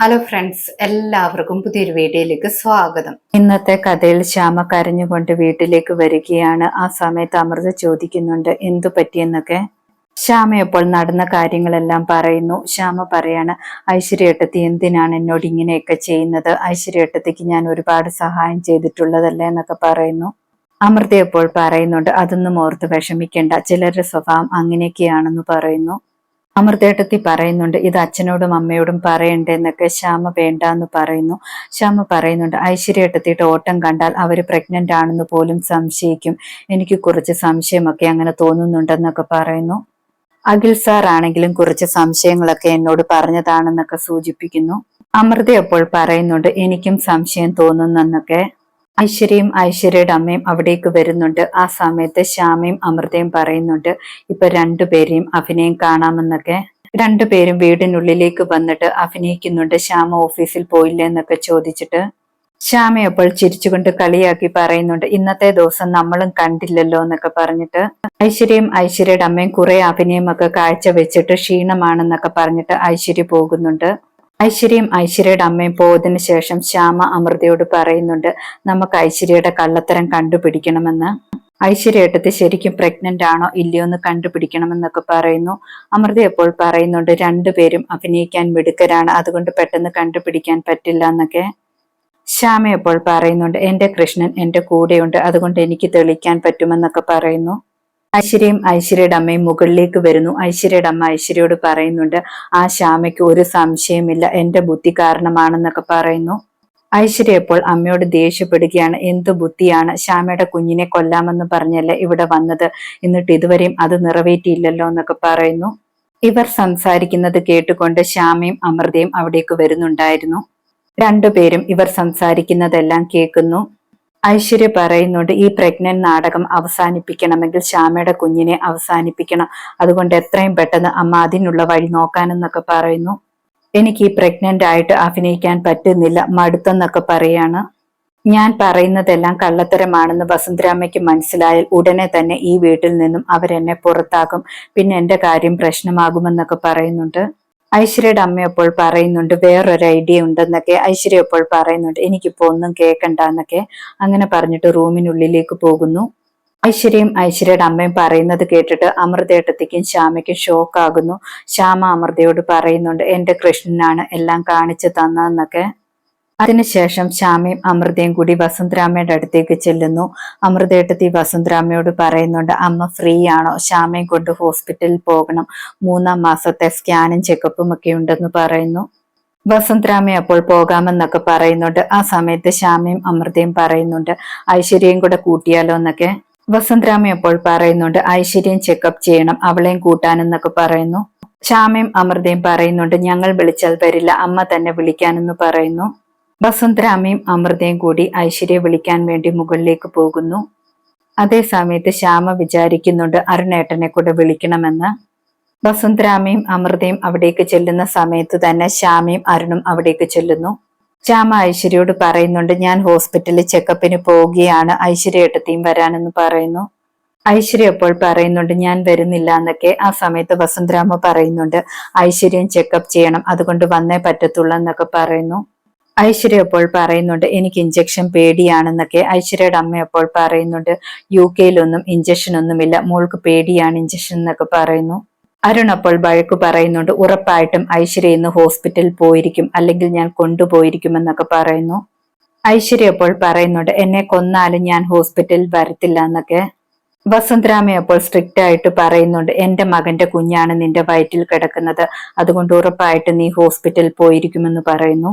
Hello friends എല്ലാവർക്കും പുതിയൊരു വീഡിയോയിലേക്ക് സ്വാഗതം. ഇന്നത്തെ കഥയിൽ ശ്യാമ കരഞ്ഞുകൊണ്ട് വീട്ടിലേക്ക് വരികയാണ്. ആ സമയത്ത് അമൃത ചോദിക്കുന്നുണ്ട് എന്തു പറ്റിയെന്നൊക്കെ ശ്യാമ എപ്പോൾ നടന്ന കാര്യങ്ങളെല്ലാം പറയുന്നു. ശ്യാമ പറയാണ് ഐശ്വര്യേട്ടത്തി എന്തിനാണ് എന്നോട് ഇങ്ങനെയൊക്കെ ചെയ്യുന്നത്? ഐശ്വര്യേട്ടത്തിക്ക് ഞാൻ ഒരുപാട് സഹായം ചെയ്തിട്ടുള്ളതല്ലേ? എന്നൊക്കെ പറയുന്നു. അമൃത എപ്പോൾ പറയുന്നുണ്ട് അതൊന്നും ഓർത്ത് വിഷമിക്കേണ്ട. ചിലരുടെ സ്വഭാവം അങ്ങനെയൊക്കെയാണെന്ന് പറയുന്നു. അമൃതേട്ടത്തി പറയുന്നുണ്ട് ഇത് അച്ഛനോടും അമ്മയോടും പറയണ്ടെന്നൊക്കെ ശ്യാമ വേണ്ട എന്ന് പറയുന്നു. ശ്യാമ പറയുന്നുണ്ട് ഐശ്വര്യേട്ടത്തിയുടെ ഓട്ടം കണ്ടാൽ അവർ പ്രഗ്നന്റ് ആണെന്ന് പോലും സംശയിക്കും. എനിക്ക് കുറച്ച് സംശയമൊക്കെ അങ്ങനെ തോന്നുന്നുണ്ടെന്നൊക്കെ പറയുന്നു. അഖിൽ സാർ ആണെങ്കിലും കുറച്ച് സംശയങ്ങളൊക്കെ എന്നോട് പറഞ്ഞതാണെന്നൊക്കെ സൂചിപ്പിക്കുന്നു. അമൃത അപ്പോൾ പറയുന്നുണ്ട് എനിക്കും സംശയം തോന്നുന്നെന്നൊക്കെ. ഐശ്വര്യയും ഐശ്വര്യയുടെ അമ്മയും അവിടേക്ക് വരുന്നുണ്ട്. ആ സമയത്ത് ശ്യാമയും അമൃതയും പറയുന്നുണ്ട് ഇപ്പൊ രണ്ടുപേരെയും അഭിനയം കാണാമെന്നൊക്കെ. രണ്ടുപേരും വീടിനുള്ളിലേക്ക് വന്നിട്ട് അഭിനയിക്കുന്നുണ്ട്. ശ്യാമ ഓഫീസിൽ പോയില്ലേ എന്നൊക്കെ ചോദിച്ചിട്ട് ശ്യാമ അപ്പോൾ ചിരിച്ചുകൊണ്ട് കളിയാക്കി പറയുന്നുണ്ട് ഇന്നത്തെ ദിവസം നമ്മളും കണ്ടില്ലല്ലോ എന്നൊക്കെ പറഞ്ഞിട്ട് ഐശ്വര്യയും ഐശ്വര്യയുടെ അമ്മയും കുറെ അഭിനയമൊക്കെ കാഴ്ച വെച്ചിട്ട് ക്ഷീണമാണെന്നൊക്കെ പറഞ്ഞിട്ട് ഐശ്വര്യ പോകുന്നുണ്ട്. ഐശ്വര്യയും ഐശ്വര്യയുടെ അമ്മയും പോയതിനു ശേഷം ശ്യാമ അമൃതയോട് പറയുന്നുണ്ട് നമുക്ക് ഐശ്വര്യയുടെ കള്ളത്തരം കണ്ടുപിടിക്കണമെന്ന്. ഐശ്വര്യ ഏട്ടത്തി ശരിക്കും പ്രഗ്നന്റ് ആണോ ഇല്ലയോ എന്ന് കണ്ടുപിടിക്കണമെന്നൊക്കെ പറയുന്നു. അമൃത എപ്പോൾ പറയുന്നുണ്ട് രണ്ടുപേരും അഭിനയിക്കാൻ മിടുക്കരാണ് അതുകൊണ്ട് പെട്ടെന്ന് കണ്ടുപിടിക്കാൻ പറ്റില്ല എന്നൊക്കെ. ശ്യാമ എപ്പോൾ പറയുന്നുണ്ട് എന്റെ കൃഷ്ണൻ എന്റെ കൂടെയുണ്ട് അതുകൊണ്ട് എനിക്ക് തെളിയിക്കാൻ പറ്റുമെന്നൊക്കെ പറയുന്നു. ഐശ്വര്യയും ഐശ്വര്യയുടെ അമ്മയും മുകളിലേക്ക് വരുന്നു. ഐശ്വര്യയുടെ അമ്മ ഐശ്വര്യയോട് പറയുന്നുണ്ട് ആ ശ്യാമയ്ക്ക് ഒരു സംശയമില്ല. എന്റെ ബുദ്ധി കാരണമാണെന്നൊക്കെ പറയുന്നു. ഐശ്വര്യ ഇപ്പോൾ അമ്മയോട് ദേഷ്യപ്പെടുകയാണ്. എന്ത് ബുദ്ധിയാണ്? ശ്യാമയുടെ കുഞ്ഞിനെ കൊല്ലാമെന്ന് പറഞ്ഞല്ലേ ഇവിടെ വന്നത്? എന്നിട്ട് ഇതുവരെയും അത് നിറവേറ്റിയില്ലല്ലോ എന്നൊക്കെ പറയുന്നു. ഇവർ സംസാരിക്കുന്നത് കേട്ടുകൊണ്ട് ശ്യാമയും അമൃതയും അവിടേക്ക് വരുന്നുണ്ടായിരുന്നു. രണ്ടുപേരും ഇവർ സംസാരിക്കുന്നതെല്ലാം കേൾക്കുന്നു. ഐശ്വര്യ പറയുന്നുണ്ട് ഈ പ്രഗ്നന്റ് നാടകം അവസാനിപ്പിക്കണമെങ്കിൽ ശ്യാമയുടെ കുഞ്ഞിനെ അവസാനിപ്പിക്കണം. അതുകൊണ്ട് എത്രയും പെട്ടെന്ന് അമ്മ അതിനുള്ള വഴി നോക്കാനെന്നൊക്കെ പറയുന്നു. എനിക്ക് ഈ പ്രഗ്നന്റ് ആയിട്ട് അഭിനയിക്കാൻ പറ്റുന്നില്ല മടുത്തെന്നൊക്കെ പറയാണ്. ഞാൻ പറയുന്നതെല്ലാം കള്ളത്തരമാണെന്ന് വസന്തരാമയ്ക്ക് മനസ്സിലായാൽ ഉടനെ തന്നെ ഈ വീട്ടിൽ നിന്നും അവരെന്നെ പുറത്താക്കും. പിന്നെ എന്റെ കാര്യം പ്രശ്നമാകുമെന്നൊക്കെ പറയുന്നുണ്ട്. ഐശ്വര്യയുടെ അമ്മ അപ്പോൾ പറയുന്നുണ്ട് വേറൊരു ഐഡിയ ഉണ്ടെന്നൊക്കെ ഐശ്വര്യ അപ്പോൾ പറയുന്നുണ്ട്. എനിക്കിപ്പോ ഒന്നും കേൾക്കണ്ട എന്നൊക്കെ അങ്ങനെ പറഞ്ഞിട്ട് റൂമിനുള്ളിലേക്ക് പോകുന്നു. ഐശ്വര്യയും ഐശ്വര്യയുടെ അമ്മയും പറയുന്നത് കേട്ടിട്ട് അമൃതേട്ടത്തേക്കും ശ്യാമയ്ക്കും ഷോക്കാകുന്നു ശ്യാമ അമൃതയോട് പറയുന്നുണ്ട് എന്റെ കൃഷ്ണനാണ് എല്ലാം കാണിച്ചു തന്നതെന്നൊക്കെ. അതിനുശേഷം ശ്യാമയും അമൃതയും കൂടി വസുന്ധരാമയുടെ അടുത്തേക്ക് ചെല്ലുന്നു. അമൃതേട്ടത്തി വസുന്ധരാമയോട് പറയുന്നുണ്ട് അമ്മ ഫ്രീ ആണോ ശ്യാമയും കൊണ്ട് ഹോസ്പിറ്റലിൽ പോകണം. മൂന്നാം മാസത്തെ സ്കാനും ചെക്കപ്പും ഒക്കെ ഉണ്ടെന്ന് പറയുന്നു. വസന്തരാമ അപ്പോൾ പോകാമെന്നൊക്കെ പറയുന്നുണ്ട്. ആ സമയത്ത് ശ്യാമയും അമൃതയും പറയുന്നുണ്ട് ഐശ്വര്യയും കൂടെ കൂട്ടിയാലോ എന്നൊക്കെ. വസന്തരാമ അപ്പോൾ പറയുന്നുണ്ട് ഐശ്വര്യം ചെക്കപ്പ് ചെയ്യണം അവളെയും കൂട്ടാനെന്നൊക്കെ പറയുന്നു. ശ്യാമയും അമൃതയും പറയുന്നുണ്ട് ഞങ്ങൾ വിളിച്ചാൽ വരില്ല അമ്മ തന്നെ വിളിക്കാനെന്ന് പറയുന്നു. വസുന്ധരാമയും അമൃതയും കൂടി ഐശ്വര്യ വിളിക്കാൻ വേണ്ടി മുകളിലേക്ക് പോകുന്നു. അതേ സമയത്ത് ശ്യാമ വിചാരിക്കുന്നുണ്ട് അരുണേട്ടനെ കൂടെ വിളിക്കണമെന്ന്. വസുന്ധരാമയും അമൃതയും അവിടേക്ക് ചെല്ലുന്ന സമയത്ത് തന്നെ ശ്യാമയും അരുണും അവിടേക്ക് ചെല്ലുന്നു. ശ്യാമ ഐശ്വര്യയോട് പറയുന്നുണ്ട് ഞാൻ ഹോസ്പിറ്റലിൽ ചെക്കപ്പിന് പോവുകയാണ് ഐശ്വര്യ ഏട്ടത്തെയും വരാനെന്ന് പറയുന്നു. ഐശ്വര്യ അപ്പോൾ പറയുന്നുണ്ട് ഞാൻ വരുന്നില്ല എന്നൊക്കെ ആ സമയത്ത് വസുന്ധരാമ പറയുന്നുണ്ട് ഐശ്വര്യം ചെക്കപ്പ് ചെയ്യണം അതുകൊണ്ട് വന്നേ പറ്റത്തുള്ളൂ എന്നൊക്കെ പറയുന്നു. ഐശ്വര്യ അപ്പോൾ പറയുന്നുണ്ട് എനിക്ക് ഇഞ്ചക്ഷൻ പേടിയാണെന്നൊക്കെ. ഐശ്വര്യയുടെ അമ്മ അപ്പോൾ പറയുന്നുണ്ട് യു കെയിലൊന്നും ഇഞ്ചക്ഷൻ ഒന്നുമില്ല മോൾക്ക് പേടിയാണ് ഇഞ്ചക്ഷൻ എന്നൊക്കെ പറയുന്നു. അരുൺ അപ്പോൾ വഴക്കു പറയുന്നുണ്ട് ഉറപ്പായിട്ടും ഐശ്വര്യ ഇന്ന് ഹോസ്പിറ്റൽ പോയിരിക്കും അല്ലെങ്കിൽ ഞാൻ കൊണ്ടുപോയിരിക്കും എന്നൊക്കെ പറയുന്നു. ഐശ്വര്യ അപ്പോൾ പറയുന്നുണ്ട് എന്നെ കൊന്നാലും ഞാൻ ഹോസ്പിറ്റലിൽ വരത്തില്ല എന്നൊക്കെ. വസന്തരാമ അപ്പോൾ സ്ട്രിക്റ്റ് ആയിട്ട് പറയുന്നുണ്ട് എന്റെ മകന്റെ കുഞ്ഞാണ് നിന്റെ വയറ്റിൽ കിടക്കുന്നത് അതുകൊണ്ട് ഉറപ്പായിട്ട് നീ ഹോസ്പിറ്റലിൽ പോയിരിക്കുമെന്ന് പറയുന്നു.